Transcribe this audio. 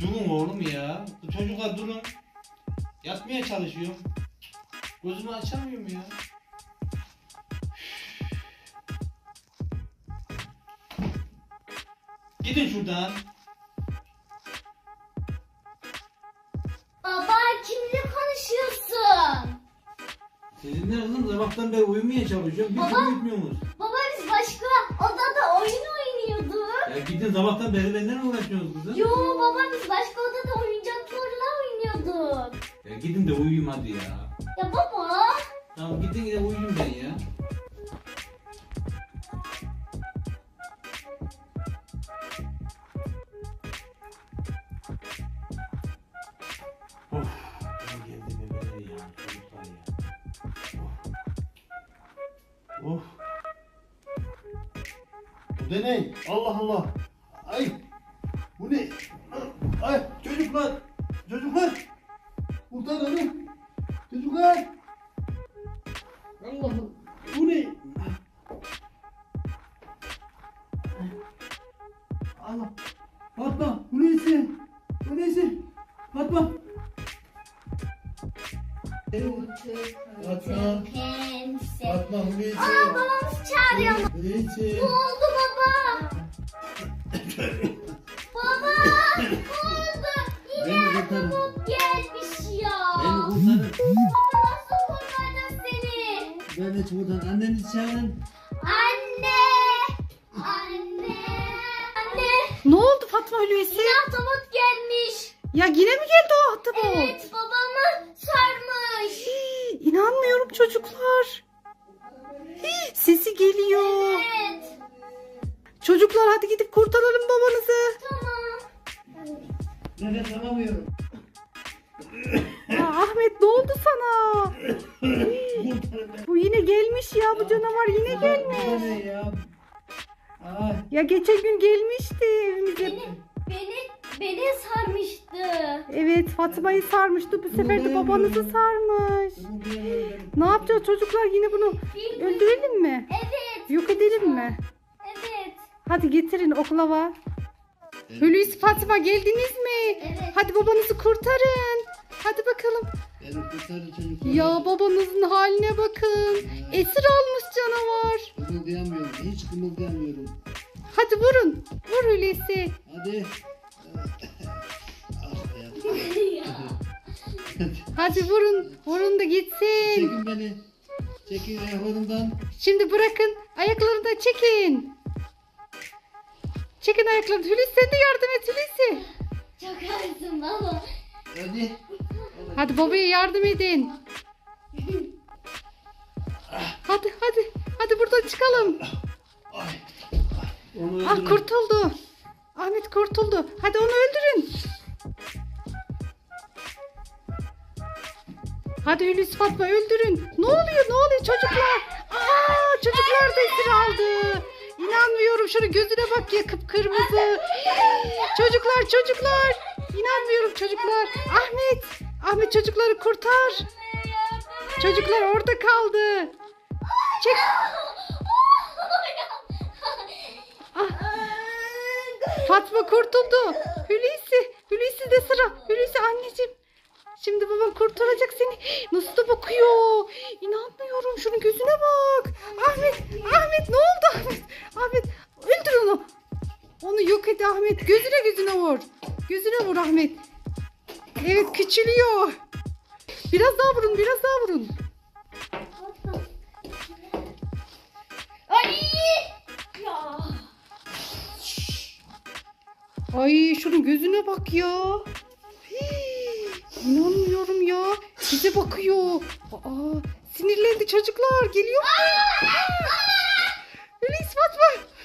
Durun oğlum ya. Bu çocuklar durun. Yatmaya çalışıyorum. Gözümü açamıyorum ya. Gidin şuradan. Baba kimle konuşuyorsun? Sizinle kızım sabahtan beri uyumaya çalışıyorum. Bir Baba. türlü uyutmuyorsunuz. Baba biz başka odada oyun oynuyorduk. Ya gidin sabahtan beri benden uğraşıyorsunuz kızım? Yo baba biz başka odada oyuncaklarla oynuyorduk. Ya gidin de uyuyayım hadi ya. Ya baba. Tamam gidin de uyuyayım ben ya. Of. ne geldi bebeler ya. Çocuklar ya. Of. Of. Bu ne? Allah Allah. Ay. Bu ne? Ay çocuklar. Çocuklar. Kurtarın. Çocuklar. Allah'ım. Bu ne? Allah. Fatma. Hulusi. Hulusi. Fatma. Fatma. Fatma Hulusi. Aa babamız çağırıyor. Hulusi. Ne oldu? Baba ne oldu? Yine ahtapot gelmiş ya. Beni kurtarın. Baba nasıl kurtaracağız seni? Beni buradan annenizi çağırın. Anne! Anne! Anne! Ne oldu Fatma Hulusi? Yine ahtapot gelmiş. Ya yine mi geldi o ahtapot? Evet babamı sarmış. Hii, İnanmıyorum çocuklar. Çocuklar hadi gidip kurtaralım babanızı. Tamam. Nefes alamıyorum. Aa, Ahmet ne oldu sana? Bu yine gelmiş ya bu canavar yine gelmiş. Ya geçen gün gelmişti evimize. Beni, beni, beni sarmıştı. Evet Fatma'yı sarmıştı bu sefer de babanızı sarmış. Ne yapacağız çocuklar yine bunu öldürelim mi? Evet. Yok edelim mi? Evet. Hadi getirin oklava. Hulusi Fatıma geldiniz mi? Evet. Hadi babanızı kurtarın. Hadi bakalım. Beni kurtarın çocuklar. Ya babanızın haline bakın. Esir almış canavar. Kımıldayamıyorum. Hiç kımıldayamıyorum. Hadi vurun. Vur Hulusi. Hadi. ah. Hadi vurun. Vurun da gitsin. Çekin beni. Çekin ayaklarımdan. Şimdi bırakın. Ayaklarını da çekin. Çekin ayaklarını. Hulusi sen de yardım et Hulusi. Çok ağırsın baba. Hadi. Hadi babaya yardım edin. Hadi hadi. Hadi buradan çıkalım. Ay. Onu Ah öldürün. kurtuldu. Ahmet kurtuldu. Hadi onu öldürün. Hadi Hulusi Fatma öldürün. Ne oluyor ne oluyor çocuklar? Aa çocuklar da esir aldı. İnanmıyorum şunun gözüne bak ya kıpkırmızı. çocuklar çocuklar. İnanmıyorum çocuklar. Ahmet. Ahmet çocukları kurtar. Çocuklar orada kaldı. Çek. Ah, Fatma kurtuldu. Hulusi. Hulusi de sıra. Hulusi anneciğim. Şimdi baban kurtaracak seni. Nasıl Ahmet. Gözüne gözüne vur. Gözüne vur Ahmet. Evet küçülüyor. Biraz daha vurun. Biraz daha vurun. Ay! Ya. Ay şunun gözüne bak ya. Hii, İnanmıyorum ya. Bize bakıyor. Aa, sinirlendi çocuklar. Geliyor. Hulusi Fatma.